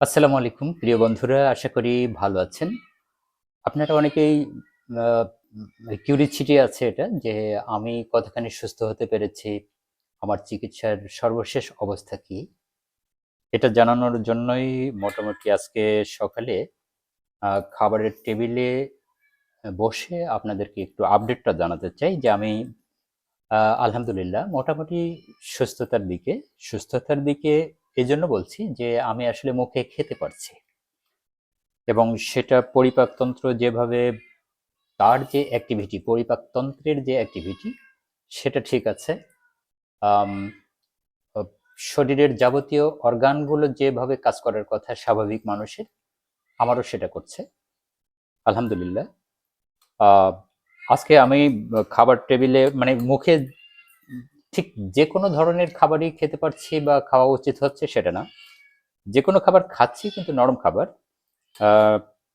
আসসালামু আলাইকুম, প্রিয় বন্ধুরা, আশা করি ভালো আছেন। আপনারা অনেকেই কিউরিসিটি আছে এটা, যে আমি কতখানি সুস্থ হতে পেরেছি, আমার চিকিৎসার সর্বশেষ অবস্থা কি? এটা জানানোর জন্যই মোটামুটি আজকে সকালে খাবারের টেবিলে বসে আপনাদেরকে একটু আপডেটটা জানাতে চাই যে আমি আলহামদুলিল্লাহ মোটামুটি সুস্থতার দিকে সুস্থতার দিকে এই জন্য বলছি যে আমি আসলে মুখে খেতে পারছি। এবং সেটা পরিপাকতন্ত্র যেভাবে তার যে অ্যাক্টিভিটি পরিপাকতন্ত্রের যে অ্যাক্টিভিটি সেটা ঠিক আছে। শরীরের যাবতীয় অর্গানগুলো যেভাবে কাজ করার কথা স্বাভাবিক মানুষের, আমারও সেটা করছে। আলহামদুলিল্লাহ। আজকে আমি খাবার টেবিলে মানে মুখে ঠিক যে কোনো ধরনের খাবারই খেতে পারছি বা খাওয়া উচিত হচ্ছে সেটা না। যে কোনো খাবার খাচ্ছি কিন্তু নরম খাবার।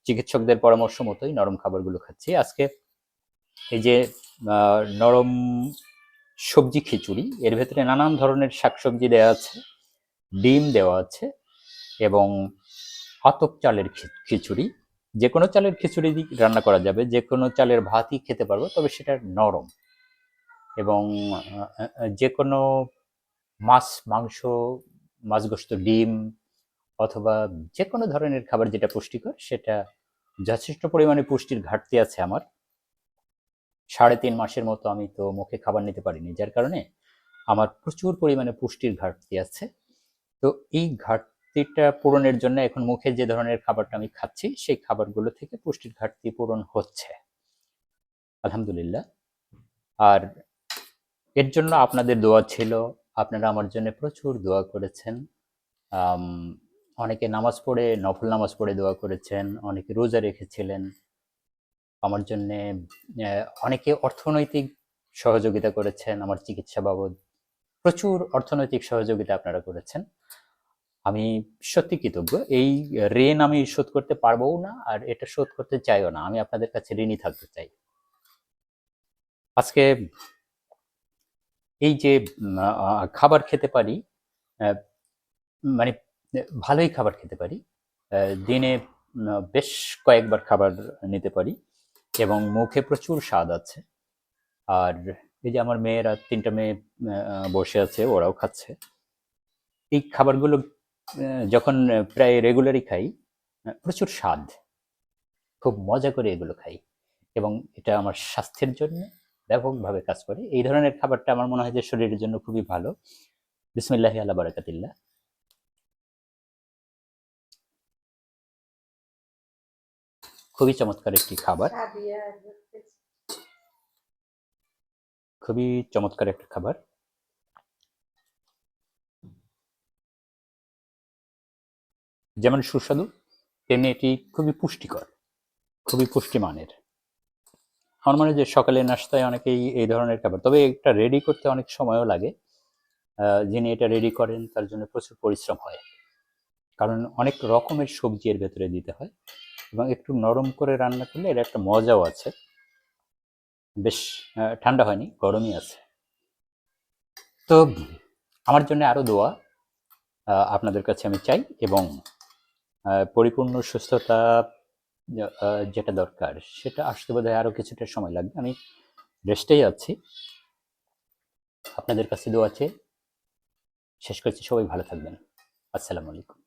চিকিৎসকদের পরামর্শ মতোই নরম খাবারগুলো খাচ্ছি। আজকে এই যে নরম সবজি খিচুড়ি, এর ভেতরে নানান ধরনের শাকসবজি দেওয়া আছে, ডিম দেওয়া আছে এবং আতপ চালের খিচুড়ি। যে কোনো চালের খিচুড়ি রান্না করা যাবে যে কোনো চালের ভাতই খেতে পারব, তবে সেটা নরম। এবং যে কোনো মাছ, মাংস মাছ গোস্ত ডিম অথবা যে কোনো ধরনের খাবার যেটা পুষ্টিকর, সেটা যথেষ্ট পরিমাণে পুষ্টির ঘাটতি আছে আমার। সাড়ে তিন মাসের মতো আমি তো মুখে খাবার নিতে পারিনি, যার কারণে আমার প্রচুর পরিমাণে পুষ্টির ঘাটতি আছে। তো এই ঘাটতিটা পূরণের জন্য এখন মুখে যে ধরনের খাবারটা আমি খাচ্ছি, সেই খাবারগুলো থেকে পুষ্টির ঘাটতি পূরণ হচ্ছে। আলহামদুলিল্লাহ। আর এর জন্য আপনাদের দোয়া ছিল। আপনারা আমার জন্য প্রচুর দোয়া করেছেন। অনেকে নামাজ পড়ে, নফল নামাজ পড়ে দোয়া করেছেন, অনেকে রোজা রেখেছিলেন। আমার জন্য অনেকে অর্থনৈতিক সহযোগিতা করেছেন আমার চিকিৎসা বাবদ। প্রচুর অর্থনৈতিক সহযোগিতা আপনারা করেছেন। আমি সত্যি কৃতজ্ঞ। এই ঋণ আমি শোধ করতে পারবও না আর এটা শোধ করতে চাইও না। আমি আপনাদের কাছে ঋণী থাকতে চাই। আজকে এই যে খাবার খেতে পারি মানে ভালোই খাবার খেতে পারি দিনে বেশ কয়েকবার খাবার নিতে পারি এবং মুখে প্রচুর স্বাদ আছে। আর এই যে আমার মেয়েরা, তিনটা মেয়ে বসে আছে, ওরাও খাচ্ছে। এই খাবারগুলো যখন প্রায় রেগুলারই খাই প্রচুর স্বাদ। খুব মজা করে এগুলো খাই এবং এটা আমার স্বাস্থ্যের জন্য ব্যাপকভাবে কাজ করে। এই ধরনের খাবারটা আমার মনে হয় যে শরীরের জন্য খুবই ভালো। বিসমিল্লাহি আল্লাহ বারাকাতিল্লাহ। খুবই চমৎকার একটি খাবার। খুবই চমৎকার একটা খাবার। যেমন সুস্বাদু তেমনি এটি খুবই পুষ্টিকর খুবই পুষ্টিমানের। আমার মনে হয় যে সকালে নাস্তায় অনেকেই এই ধরনের খাবার, তবে এটা রেডি করতে অনেক সময়ও লাগে। যিনি এটা রেডি করেন, তার জন্য প্রচুর পরিশ্রম হয়। কারণ অনেক রকমের সবজি এর ভেতরে দিতে হয় এবং একটু নরম করে রান্না করলে এর একটা মজাও আছে। বেশ ঠান্ডা হয়নি, গরমই আছে। তো আমার জন্য আরও দোয়া আপনাদের কাছে আমি চাই এবং পরিপূর্ণ সুস্থতা যেটা দরকার, সেটা আসতে বোধহয় আরও কিছুটা সময় লাগবে। আমি রেস্টেই আছি। আপনাদের কাছে দোয়া আছে শেষ করছি। সবাই ভালো থাকবেন। আসসালামু আলাইকুম।